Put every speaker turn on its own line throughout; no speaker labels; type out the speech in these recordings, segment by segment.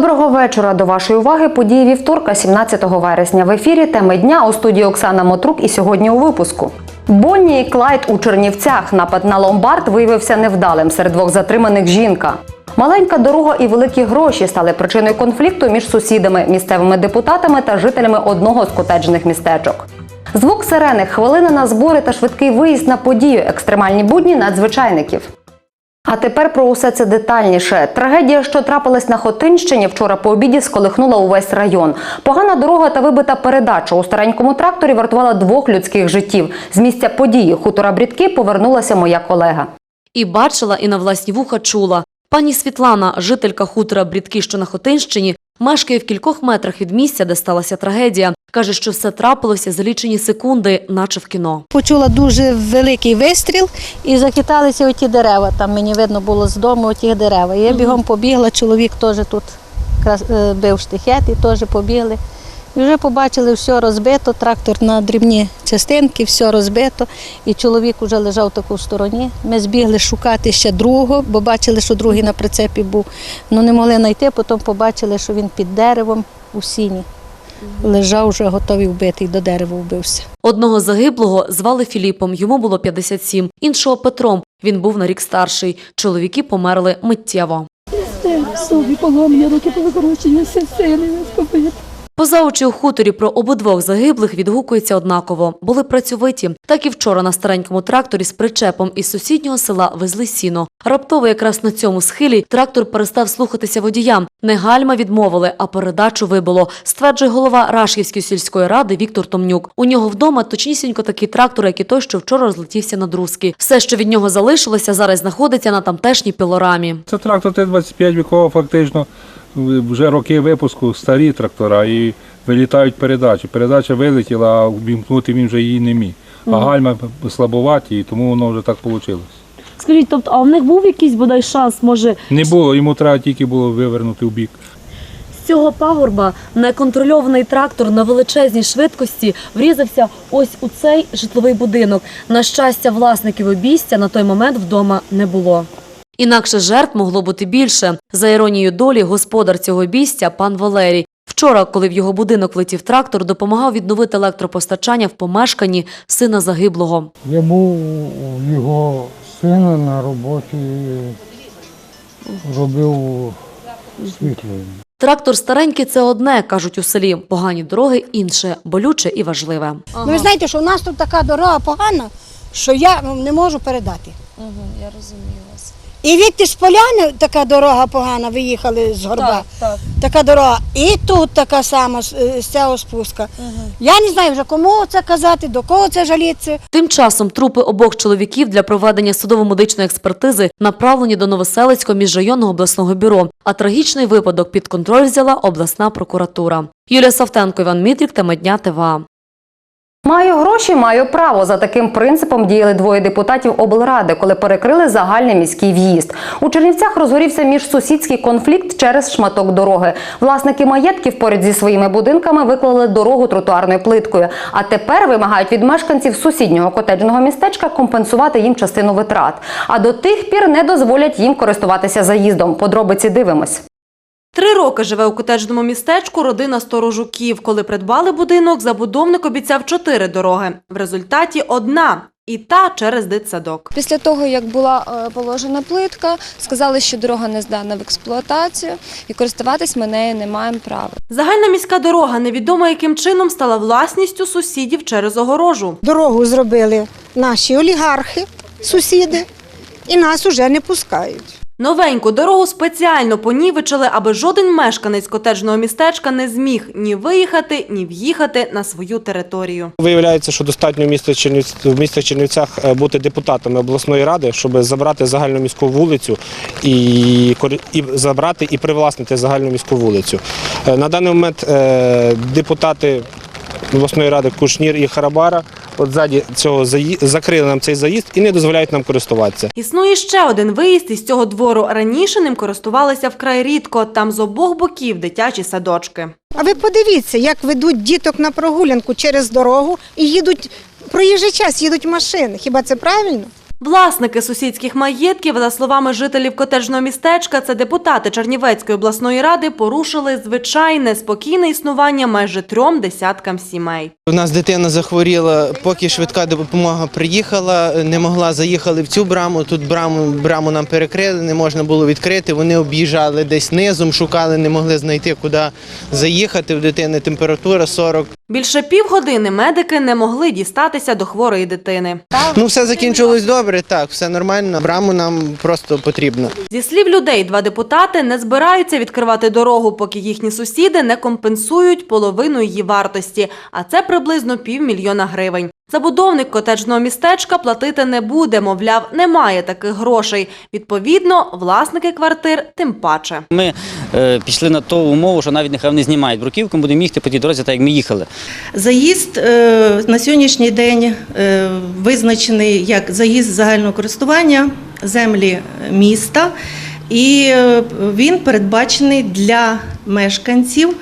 Доброго вечора. До вашої уваги події вівторка, 17 вересня. В ефірі теми дня у студії Оксана Мотрук і сьогодні у випуску. Бонні і Клайд у Чернівцях. Напад на ломбард виявився невдалим. Серед двох затриманих жінка. Маленька дорога і великі гроші стали причиною конфлікту між сусідами, місцевими депутатами та жителями одного з котеджних містечок. Звук сирени, хвилина на збори та швидкий виїзд на подію, екстремальні будні надзвичайників. А тепер про усе це детальніше. Трагедія, що трапилась на Хотинщині, вчора по обіді сколихнула увесь район. Погана дорога та вибита передача у старенькому тракторі вартувала двох людських життів. З місця події хутора Брідки повернулася моя колега.
І бачила, і на власні вуха чула. Пані Світлана, жителька хутора Брідки, що на Хотинщині, мешкає в кількох метрах від місця, де сталася трагедія. Каже, що все трапилося за лічені секунди, наче в кіно.
Почула дуже великий вистріл і захиталися оті дерева. Там мені видно було з дому оті дерева. Я бігом побігла, чоловік теж тут е, бив штихет і теж побігли. І вже побачили, все розбито, трактор на дрібні частинки, все розбито. І чоловік вже лежав таку в стороні. Ми збігли шукати ще другого, бо бачили, що другий на прицепі був. Ну не могли знайти, потім побачили, що він під деревом у сіні. Лежав вже готовий вбитий, до дерева вбився.
Одного загиблого звали Філіпом, йому було 57, іншого Петром. Він був на рік старший. Чоловіки померли миттєво.
Собі поломлені, руки повикручені, все сили скопити.
Поза очі у хуторі про обидвох загиблих відгукується однаково. Були працьовиті. Так і вчора на старенькому тракторі з причепом із сусіднього села везли сіно. Раптово якраз на цьому схилі трактор перестав слухатися водіям. Не гальма відмовили, а передачу вибило, стверджує голова Рашківської сільської ради Віктор Томнюк. У нього вдома точнісінько такий трактор, як і той, що вчора розлетівся на друзки. Все, що від нього залишилося, зараз знаходиться на тамтешній пілорамі.
Це трактор Т-25 вікова, фактично вже роки випуску старі трактора і вилітають передачі. Передача вилетіла, а вімкнути він вже її не міг. А гальма слабоваті, і тому воно вже так вийшло.
Скажіть, тобто, а в них був якийсь бодай шанс, може,
Не було, йому треба тільки було вивернути в бік.
З цього пагорба неконтрольований трактор на величезній швидкості врізався ось у цей житловий будинок. На щастя, власників обійстя на той момент вдома не було. Інакше жертв могло бути більше. За іронією долі, господар цього обійстя – пан Валерій. Вчора, коли в його будинок летів трактор, допомагав відновити електропостачання в помешканні сина загиблого.
Я був у його сина на роботі, робив світло.
Трактор старенький – це одне, кажуть у селі. Погані дороги – інше, болюче і важливе.
Ну, ви знаєте, що у нас тут така дорога погана, що я ну, не можу передати.
я розумію.
І відти з поляни така дорога погана, виїхали з горба.
так.
Така дорога. І тут така сама з з цього спуска. Я не знаю вже кому це казати, до кого це жалітися.
Тим часом трупи обох чоловіків для проведення судово-медичної експертизи направлені до Новоселицького міжрайонного обласного бюро, а трагічний випадок під контроль взяла обласна прокуратура. Юлія Савтенко, Іван Мітрік, тема дня ТВА.
Маю гроші, маю право. За таким принципом діяли двоє депутатів облради, коли перекрили загальний міський в'їзд. У Чернівцях розгорівся міжсусідський конфлікт через шматок дороги. Власники маєтків поряд зі своїми будинками виклали дорогу тротуарною плиткою. А тепер вимагають від мешканців сусіднього котеджного містечка компенсувати їм частину витрат. А до тих пір не дозволять їм користуватися заїздом. Подробиці дивимось.
Три роки живе у котеджному містечку родина Сторожуків. Коли придбали будинок, забудовник обіцяв чотири дороги. В результаті одна. І та через дитсадок.
Після того, як була е, положена плитка, сказали, що дорога не здана в експлуатацію і користуватись ми нею не маємо права.
Загальна міська дорога невідомо яким чином стала власністю сусідів через огорожу.
Дорогу зробили наші олігархи, сусіди, і нас уже не пускають.
Новеньку дорогу спеціально понівечили, аби жоден мешканець котеджного містечка не зміг ні виїхати, ні в'їхати на свою територію.
Виявляється, що достатньо в місті Чернівцях е, бути депутатами обласної ради, щоб забрати загальну міську вулицю і, і забрати і привласнити загальну міську вулицю. Е, На даний момент е, депутати обласної ради Кушнір і Харабара от ззаді цього заї- закрили нам цей заїзд і не дозволяють нам користуватися.
Існує ще один виїзд із цього двору. Раніше ним користувалися вкрай рідко. Там з обох боків дитячі садочки.
А ви подивіться, як ведуть діток на прогулянку через дорогу і їдуть проїжджий час, їдуть машини. Хіба це правильно?
Власники сусідських маєтків, за словами жителів котеджного містечка, це депутати Чернівецької обласної ради, порушили звичайне спокійне існування майже трьом десяткам сімей.
У нас дитина захворіла, поки швидка допомога приїхала, не могла заїхали в цю браму. Тут браму, браму нам перекрили, не можна було відкрити. Вони об'їжджали десь низом, шукали, не могли знайти, куди заїхати. В дитини температура 40.
Більше півгодини медики не могли дістатися до хворої дитини.
Ну, все закінчилось добре, так, все нормально. Браму нам просто потрібно.
Зі слів людей, два депутати не збираються відкривати дорогу, поки їхні сусіди не компенсують половину її вартості, а це приблизно півмільйона гривень. Забудовник котеджного містечка платити не буде, мовляв, немає таких грошей. Відповідно, власники квартир тим паче.
Ми е, пішли на ту умову, що навіть нехай вони знімають бруківку, ми будемо їхати по тій дорозі, так як ми їхали.
Заїзд е, на сьогоднішній день е, визначений як заїзд загального користування землі міста, і е, він передбачений для мешканців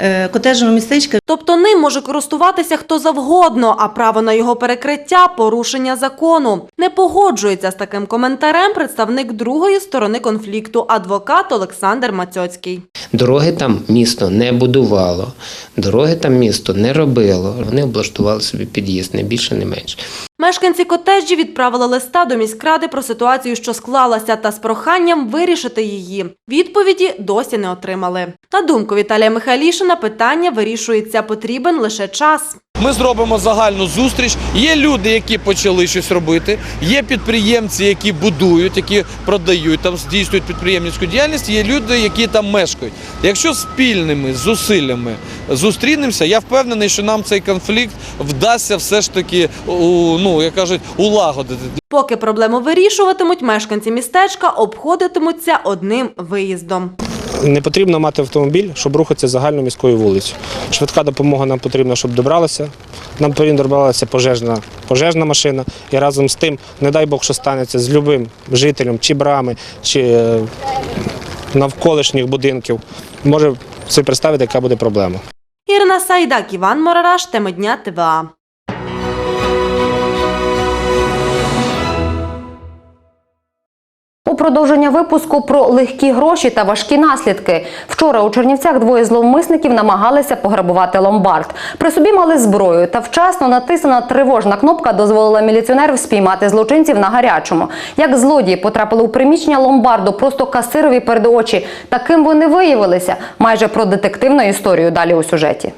е, котеджного містечка
Тобто ним може користуватися хто завгодно, а право на його перекриття – порушення закону. Не погоджується з таким коментарем представник другої сторони конфлікту – адвокат Олександр Мацьоцький.
Дороги там місто не будувало, дороги там місто не робило. Вони облаштували собі під'їзд, не більше, не менше.
Мешканці котеджі відправили листа до міськради про ситуацію, що склалася, та з проханням вирішити її. Відповіді досі не отримали. На думку Віталія Михайлішина, питання вирішується, потрібен лише час.
Ми зробимо загальну зустріч. Є люди, які почали щось робити. Є підприємці, які будують, які продають, там здійснюють підприємницьку діяльність. Є люди, які там мешкають. Якщо спільними зусиллями зустрінемося, я впевнений, що нам цей конфлікт вдасться все ж таки, ну як кажуть, улагодити.
Поки проблему вирішуватимуть, мешканці містечка обходитимуться одним виїздом.
Не потрібно мати автомобіль, щоб рухатися загальною міською вулицею. Швидка допомога нам потрібна, щоб добралася. Нам потрібно добралася пожежна, пожежна машина. І разом з тим, не дай Бог, що станеться з любим жителем чи брами, чи е, навколишніх будинків. Може собі представити, яка буде проблема.
Ірина Сайдак, Іван Морараш, теми дня ТВА.
У продовження випуску про легкі гроші та важкі наслідки. Вчора у Чернівцях двоє зловмисників намагалися пограбувати ломбард. При собі мали зброю та вчасно натиснена тривожна кнопка дозволила міліціонерам спіймати злочинців на гарячому. Як злодії потрапили у приміщення ломбарду просто касирові перед очі. Таким вони виявилися. Майже про детективну історію далі у сюжеті.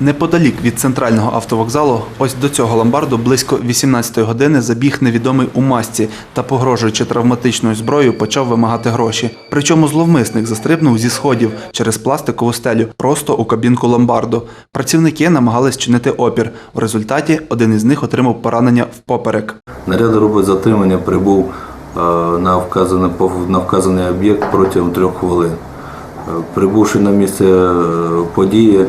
Неподалік від центрального автовокзалу, ось до цього ломбарду близько 18-ї години забіг невідомий у масці та, погрожуючи травматичною зброєю, почав вимагати гроші. Причому зловмисник застрибнув зі сходів через пластикову стелю просто у кабінку ломбарду. Працівники намагались чинити опір. У результаті один із них отримав поранення в поперек.
Наряд групи затримання прибув е, на вказаний, на вказаний об'єкт протягом трьох хвилин. Е, Прибувши на місце е, події,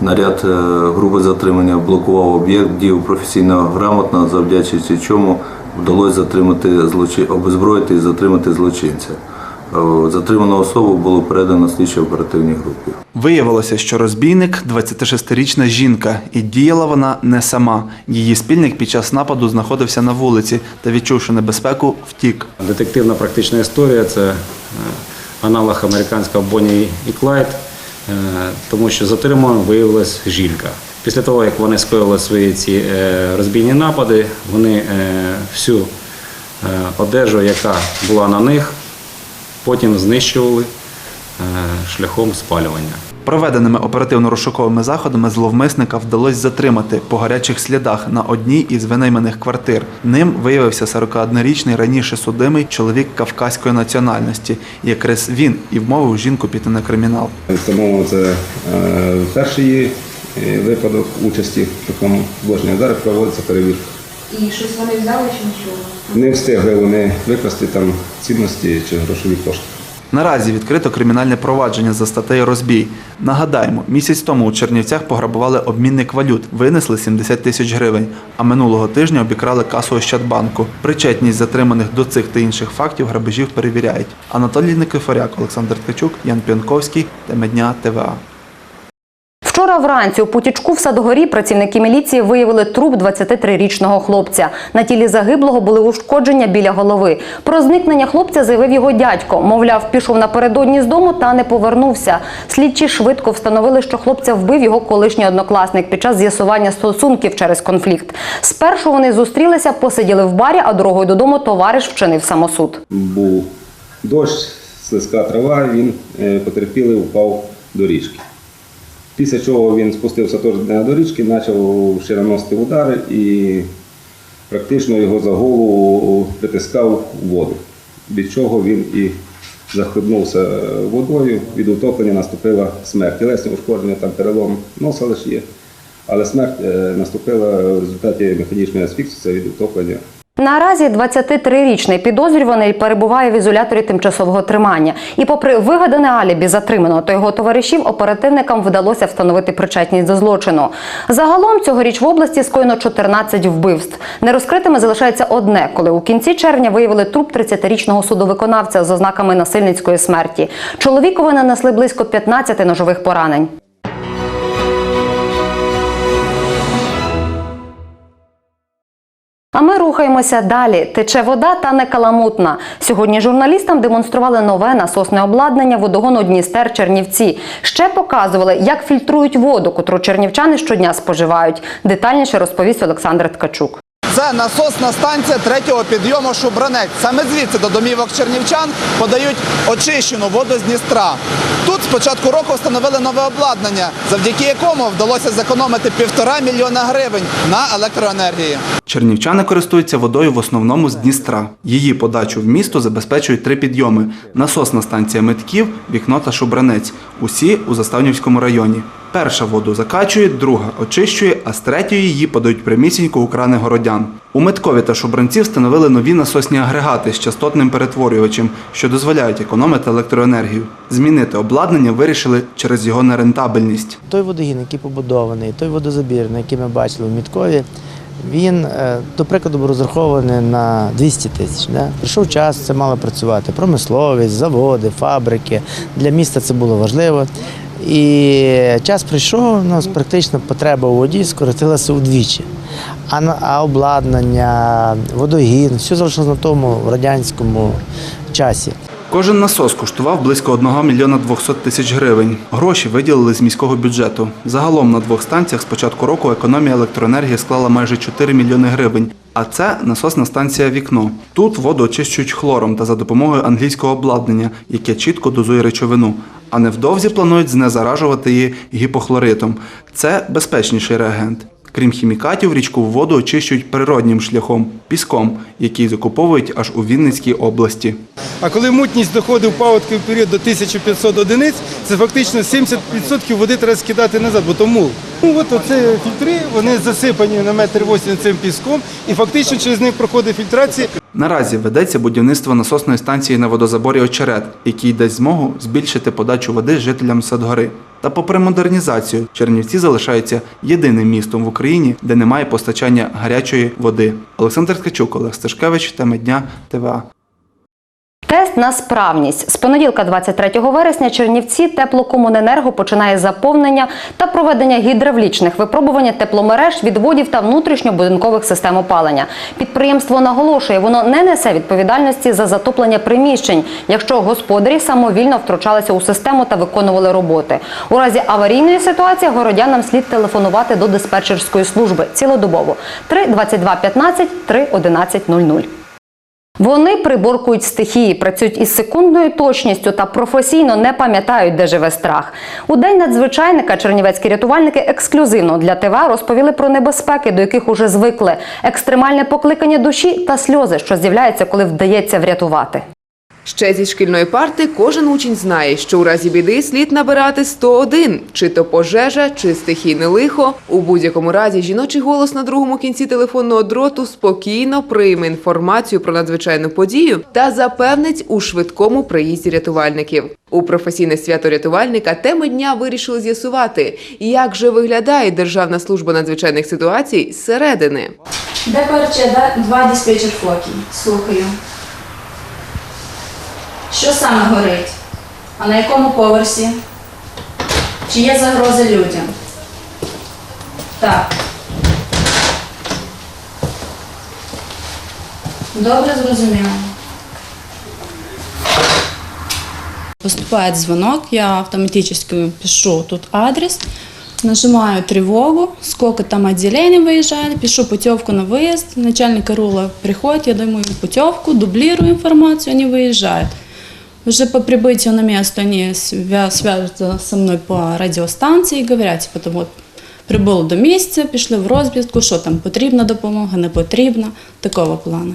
наряд е, групи затримання блокував об'єкт, діяв професійно грамотно, завдячуючи чому вдалося затримати злочин... обезброїти і затримати злочинця. Е, Затриману особу було передано слідчій оперативній групі.
Виявилося, що розбійник 26-річна жінка, і діяла вона не сама. Її спільник під час нападу знаходився на вулиці та, відчувши небезпеку, втік.
Детективна практична історія це е, аналог американського Бонні і Клайд, тому що затриманою виявилась жінка. Після того, як вони скоїли свої ці е, розбійні напади, вони е, всю е, одежу, яка була на них, потім знищували е, шляхом спалювання.
Проведеними оперативно-розшуковими заходами зловмисника вдалося затримати по гарячих слідах на одній із винайманих квартир. Ним виявився 41-річний раніше судимий чоловік кавказької національності. Якраз він і вмовив жінку піти на кримінал.
Встановлено це е, перший е, випадок участі в такому злочині. Зараз проводиться перевірка.
І щось вони взяли чи нічого?
Не встигли вони викрасти там цінності чи грошові кошти.
Наразі відкрито кримінальне провадження за статтею розбій. Нагадаємо, місяць тому у Чернівцях пограбували обмінник валют, винесли 70 тисяч гривень, а минулого тижня обікрали касу Ощадбанку. Причетність затриманих до цих та інших фактів грабежів перевіряють. Анатолій Никифоряк, Олександр Ткачук, Ян П'янковський, Темедня ТВА.
Вчора вранці у Путічку в Садгорі працівники міліції виявили труп 23-річного хлопця. На тілі загиблого були ушкодження біля голови. Про зникнення хлопця заявив його дядько. Мовляв, пішов напередодні з дому та не повернувся. Слідчі швидко встановили, що хлопця вбив його колишній однокласник під час з'ясування стосунків через конфлікт. Спершу вони зустрілися, посиділи в барі, а дорогою додому товариш вчинив самосуд.
Був дощ, слизька трава, він е, потерпілий упав до річки. Після чого він спустився теж до річки, почав ще наносити удари і практично його за голову притискав воду, від чого він і захлебнувся водою, від утоплення наступила смерть. Тілесне ушкодження, там перелом носа лише є, але смерть е, наступила в результаті механічної асфіксії від утоплення
Наразі 23-річний підозрюваний перебуває в ізоляторі тимчасового тримання. І попри вигадане алібі затриманого та його товаришів, оперативникам вдалося встановити причетність до злочину. Загалом цьогоріч в області скоєно 14 вбивств. Нерозкритими залишається одне, коли у кінці червня виявили труп 30-річного судовиконавця з ознаками насильницької смерті. Чоловікові нанесли близько 15 ножових поранень. А ми рухаємося далі. Тече вода та не каламутна. Сьогодні журналістам демонстрували нове насосне обладнання водогону Дністер Чернівці. Ще показували, як фільтрують воду, котру чернівчани щодня споживають. Детальніше розповість Олександр Ткачук.
Це насосна станція третього підйому Шубранець. Саме звідси до домівок чернівчан подають очищену воду з Дністра. Тут з початку року встановили нове обладнання, завдяки якому вдалося зекономити півтора мільйона гривень на електроенергії.
Чернівчани користуються водою в основному з Дністра. Її подачу в місто забезпечують три підйоми: насосна станція Митків, вікно та Шубранець. Усі у Заставнівському районі. Перша воду закачує, друга очищує, а з третьої її подають прямісінько у крани городян. У Миткові та Шубранці встановили нові насосні агрегати з частотним перетворювачем, що дозволяють економити електроенергію. Змінити обладнання вирішили через його нерентабельність.
Той водогін, який побудований, той водозабір, на який ми бачили в Міткові, він, е, до прикладу, був розрахований на 200 тисяч. Да? Прийшов час, це мало працювати. Промисловість, заводи, фабрики. Для міста це було важливо. І час прийшов, у нас практично потреба у воді скоротилася удвічі. А, на- обладнання, водогін, все залишилось на тому радянському часі.
Кожен насос коштував близько 1 мільйона 200 тисяч гривень. Гроші виділили з міського бюджету. Загалом на двох станціях з початку року економія електроенергії склала майже 4 мільйони гривень. А це насосна станція Вікно. Тут воду очищують хлором та за допомогою англійського обладнання, яке чітко дозує речовину. А невдовзі планують знезаражувати її гіпохлоритом. Це безпечніший реагент. Крім хімікатів, річкову воду очищують природнім шляхом піском, який закуповують аж у Вінницькій області.
А коли мутність доходить в паводковий період до 1500 одиниць, це фактично 70% води треба скидати назад, бо то мул. Ну от оце фільтри, вони засипані на метр 8 цим піском, і фактично через них проходить фільтрація.
Наразі ведеться будівництво насосної станції на водозаборі Очерет, який дасть змогу збільшити подачу води жителям Садгори. Та попри модернізацію, Чернівці залишаються єдиним містом в Україні, де немає постачання гарячої води. Олександр Ткачук, Олег Сташкевич, теми дня ТВА.
Тест на справність з понеділка, 23 вересня, Чернівці теплокомуненерго починає заповнення та проведення гідравлічних випробувань тепломереж, відводів та внутрішньобудинкових систем опалення. Підприємство наголошує, воно не несе відповідальності за затоплення приміщень, якщо господарі самовільно втручалися у систему та виконували роботи. У разі аварійної ситуації городянам слід телефонувати до диспетчерської служби цілодобово 3 22 15 3 11 00. Вони приборкують стихії, працюють із секундною точністю та професійно не пам'ятають, де живе страх. У день надзвичайника чернівецькі рятувальники ексклюзивно для ТВ розповіли про небезпеки, до яких уже звикли, екстремальне покликання душі та сльози, що з'являються, коли вдається врятувати.
Ще зі шкільної парти кожен учень знає, що у разі біди слід набирати 101. Чи то пожежа, чи стихійне лихо. У будь-якому разі жіночий голос на другому кінці телефонного дроту спокійно прийме інформацію про надзвичайну подію та запевнить у швидкому приїзді рятувальників. У професійне свято рятувальника теми дня вирішили з'ясувати, як же виглядає Державна служба надзвичайних ситуацій зсередини.
Де перші два диспетчер фоки? Слухаю. Що саме горить? А на якому поверсі? Чи є загрози людям? Так. Добре, зрозуміло.
Поступает звонок, я автоматически пишу тут адрес, нажимаю тревогу, сколько там отделений выезжает, пишу путевку на выезд, начальник караула приходит, я даю ему путевку, дублирую информацию, они выезжают. Уже по прибытию на место они свя- со мной по радіостанції говорять, типу, тому от прибули до місця, пішли в розвідку, що там потрібна допомога, не потрібна, такого плану.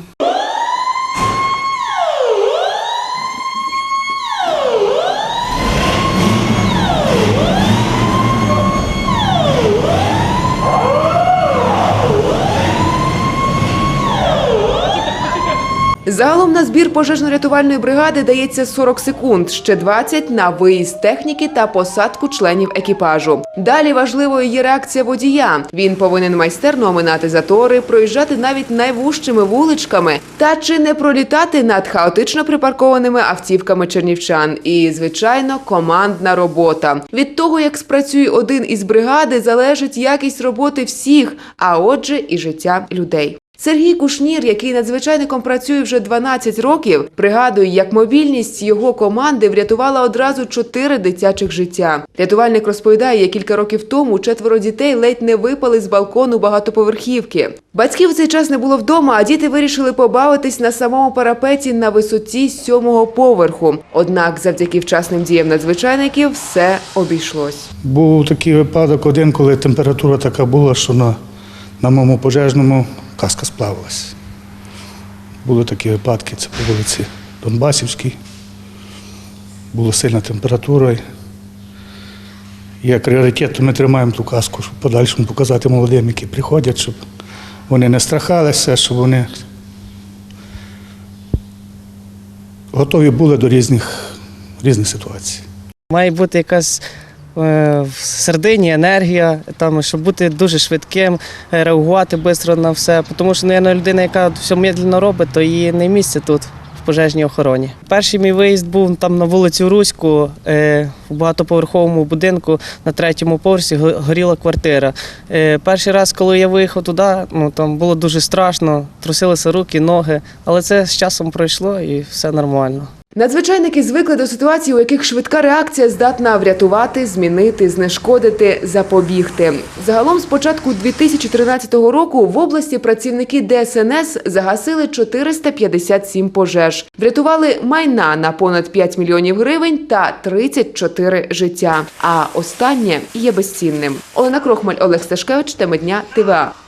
Загалом на збір пожежно-рятувальної бригади дається 40 секунд, ще 20 на виїзд техніки та посадку членів екіпажу. Далі важливою є реакція водія. Він повинен майстерно оминати затори, проїжджати навіть найвужчими вуличками та чи не пролітати над хаотично припаркованими автівками чернівчан. І, звичайно, командна робота. Від того, як спрацює один із бригади, залежить якість роботи всіх, а отже, і життя людей. Сергій Кушнір, який надзвичайником працює вже 12 років, пригадує, як мобільність його команди врятувала одразу чотири дитячих життя. Рятувальник розповідає, як кілька років тому четверо дітей ледь не випали з балкону багатоповерхівки. Батьків цей час не було вдома, а діти вирішили побавитись на самому парапеті на висоті сьомого поверху. Однак, завдяки вчасним діям надзвичайників, все обійшлось.
Був такий випадок один, коли температура така була, що на, на моєму пожежному каска сплавилась. Були такі випадки, це по вулиці Донбасівській. Була сильна температура. Як пріоритет, ми тримаємо ту каску, щоб подальшому показати молодим, які приходять, щоб вони не страхалися, щоб вони готові були до різних, різних ситуацій.
Має бути якась в середині енергія, там, щоб бути дуже швидким, е, реагувати швидко на все. Тому що, мабуть, людина, яка все медленно робить, то її не місце тут. Пожежній охороні. Перший мій виїзд був там на вулицю Руську, е, в багатоповерховому будинку на третьому поверсі горіла квартира. Е, перший раз, коли я виїхав туди, ну там було дуже страшно, трусилися руки, ноги, але це з часом пройшло і все нормально.
Надзвичайники звикли до ситуацій, у яких швидка реакція здатна врятувати, змінити, знешкодити, запобігти. Загалом з початку 2013 року в області працівники ДСНС загасили 457 пожеж, врятували майна на понад 5 мільйонів гривень та 34 життя. А останнє є безцінним. Олена Крохмаль, Олег Сташкевич, теми дня ТВА.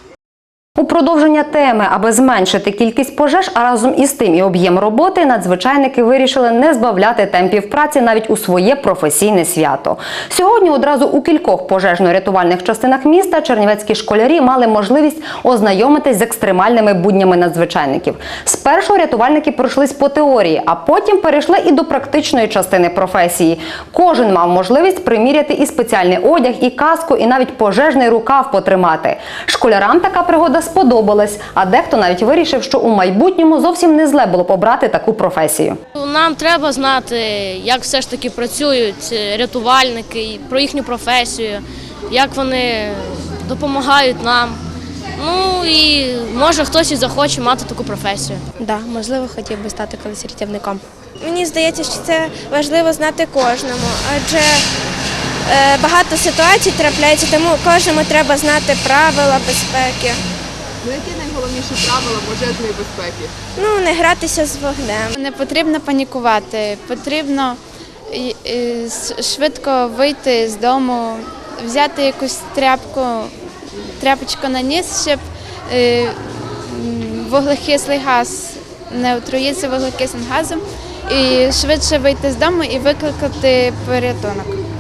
У продовження теми, аби зменшити кількість пожеж, а разом із тим і об'єм роботи, надзвичайники вирішили не збавляти темпів праці навіть у своє професійне свято. Сьогодні одразу у кількох пожежно-рятувальних частинах міста чернівецькі школярі мали можливість ознайомитись з екстремальними буднями надзвичайників. Спершу рятувальники пройшлись по теорії, а потім перейшли і до практичної частини професії. Кожен мав можливість приміряти і спеціальний одяг, і каску, і навіть пожежний рукав потримати. Школярам така пригода сподобалась, а дехто навіть вирішив, що у майбутньому зовсім не зле було б обрати таку професію.
Нам треба знати, як все ж таки працюють е, рятувальники, про їхню професію, як вони допомагають нам. Ну і може хтось і захоче мати таку професію.
Да, можливо, хотів би стати колись рятівником. Мені здається, що це важливо знати кожному, адже е, багато ситуацій трапляється, тому кожному треба знати правила безпеки.
Ну, які найголовніші правила пожежної безпеки?
Ну, не гратися з вогнем.
Не потрібно панікувати, потрібно швидко вийти з дому, взяти якусь тряпку, тряпочку на ніс, щоб е, вуглекислий газ не отруїться вуглекислим газом, і швидше вийти з дому і викликати порятунок.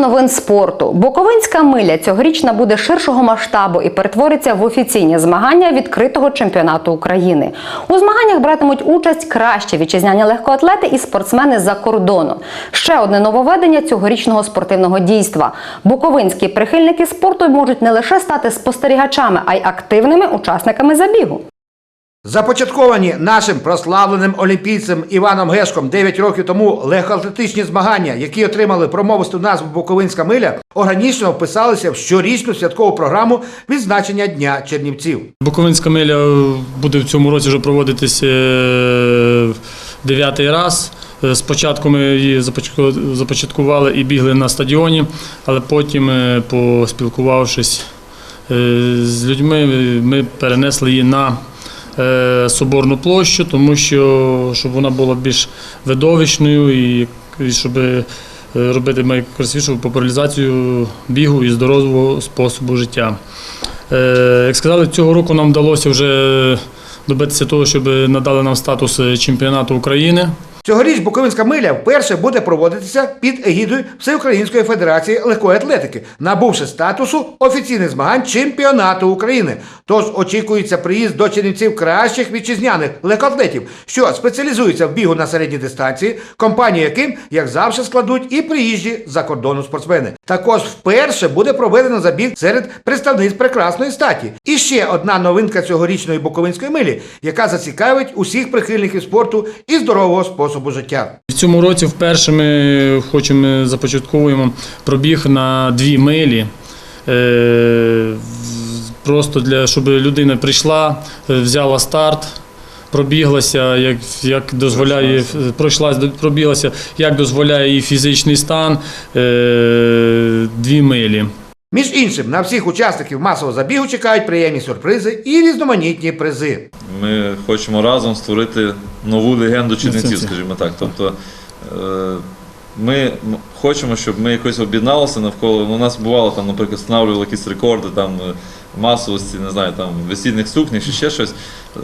Новин спорту. Буковинська миля цьогоріч набуде ширшого масштабу і перетвориться в офіційні змагання відкритого чемпіонату України. У змаганнях братимуть участь кращі вітчизняні легкоатлети і спортсмени з-за кордону. Ще одне нововведення цьогорічного спортивного дійства. Буковинські прихильники спорту можуть не лише стати спостерігачами, а й активними учасниками забігу.
Започатковані нашим прославленим олімпійцем Іваном Гешком 9 років тому легкоатлетичні змагання, які отримали промовисту назву Буковинська миля, органічно вписалися в щорічну святкову програму відзначення Дня Чернівців.
Буковинська миля буде в цьому році вже проводитись е, дев'ятий раз. Е, Спочатку ми її започатку- започаткували і бігли на стадіоні, але потім, е, поспілкувавшись з людьми, ми перенесли її на Соборну площу, тому що щоб вона була більш видовищною і, і щоб е, робити найкрасивішу популяризацію бігу і здорового способу життя. Е, Як сказали, цього року нам вдалося вже добитися того, щоб надали нам статус чемпіонату України.
Цьогоріч Буковинська миля вперше буде проводитися під егідою Всеукраїнської федерації легкої атлетики, набувши статусу офіційних змагань чемпіонату України. Тож очікується приїзд до Чернівців кращих вітчизняних легкоатлетів, що спеціалізуються в бігу на середній дистанції, компанію яким, як завжди, складуть і приїжджі за кордону спортсмени. Також вперше буде проведено забіг серед представниць прекрасної статі. І ще одна новинка цьогорічної Буковинської милі, яка зацікавить усіх прихильників спорту і здорового способу життя.
В цьому році вперше ми хочемо започатковуємо пробіг на дві милі. Е, Просто для щоб людина прийшла, е, взяла старт, пробіглася, як, як дозволяє, пройшлась, пробіглася, як дозволяє її фізичний стан, е, дві милі.
Між іншим, на всіх учасників масового забігу чекають приємні сюрпризи і різноманітні призи.
Ми хочемо разом створити нову легенду Чернівців, скажімо так. Тобто е, ми хочемо, щоб ми якось об'єдналися навколо. Ну, у нас бувало там, наприклад, встановлювали якісь рекорди там е, масовості, не знаю, там весільних сукнях чи ще щось.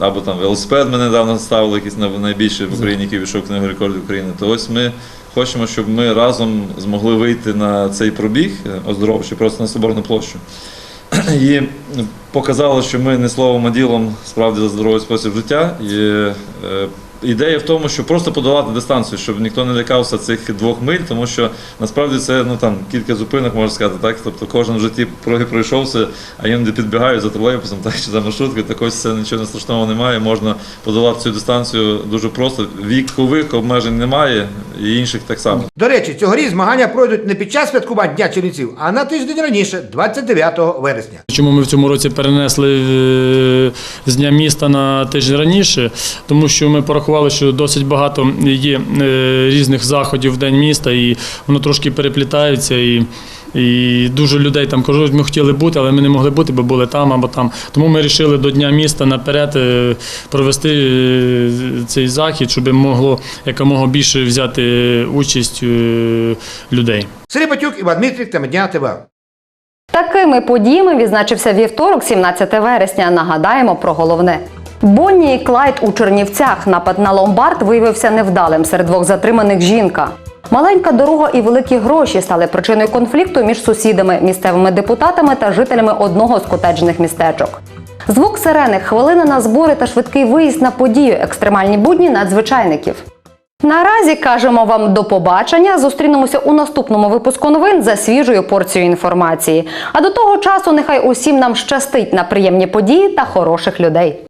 Або там велосипед ми недавно ставили якийсь на- найбільший в Україні, який війшов книгу рекордів України. То ось ми хочемо, щоб ми разом змогли вийти на цей пробіг е, оздоровчий, просто на Соборну площу. І показало, що ми не словом, а ділом справді за здоровий спосіб життя. І, е, ідея в тому, щоб просто подолати дистанцію, щоб ніхто не лякався цих двох миль, тому що насправді це ну там кілька зупинок можна сказати, так. Тобто кожен в житті проги пройшовся, а іноді підбігають за тролейбусом, так чи за маршруткою. Так ось це нічого страшного немає. Можна подолати цю дистанцію дуже просто. Вікових обмежень немає, і інших так само.
До речі, цьогоріч змагання пройдуть не під час святкувань Дня Чернівців, а на тиждень раніше, 29 вересня.
Чому ми в цьому році перенесли е, з Дня міста на тиждень раніше? Тому що ми порахували, що досить багато є е, різних заходів в День міста, і воно трошки переплітається. І, і дуже людей там кажуть, ми хотіли бути, але ми не могли бути, бо були там або там. Тому ми вирішили до Дня міста наперед е, провести е, цей захід, щоб могло якомога більше взяти участь людей.
Сергій Батюк, Іван Дмитрик, дня ТВ.
Такими подіями відзначився вівторок, 17 вересня. Нагадаємо про головне. Бонні і Клайд у Чернівцях. Напад на ломбард виявився невдалим. Серед двох затриманих жінка. Маленька дорога і великі гроші стали причиною конфлікту між сусідами, місцевими депутатами та жителями одного з котеджних містечок. Звук сирени, хвилина на збори та швидкий виїзд на подію, екстремальні будні надзвичайників. Наразі кажемо вам до побачення. Зустрінемося у наступному випуску новин за свіжою порцією інформації. А до того часу нехай усім нам щастить на приємні події та хороших людей.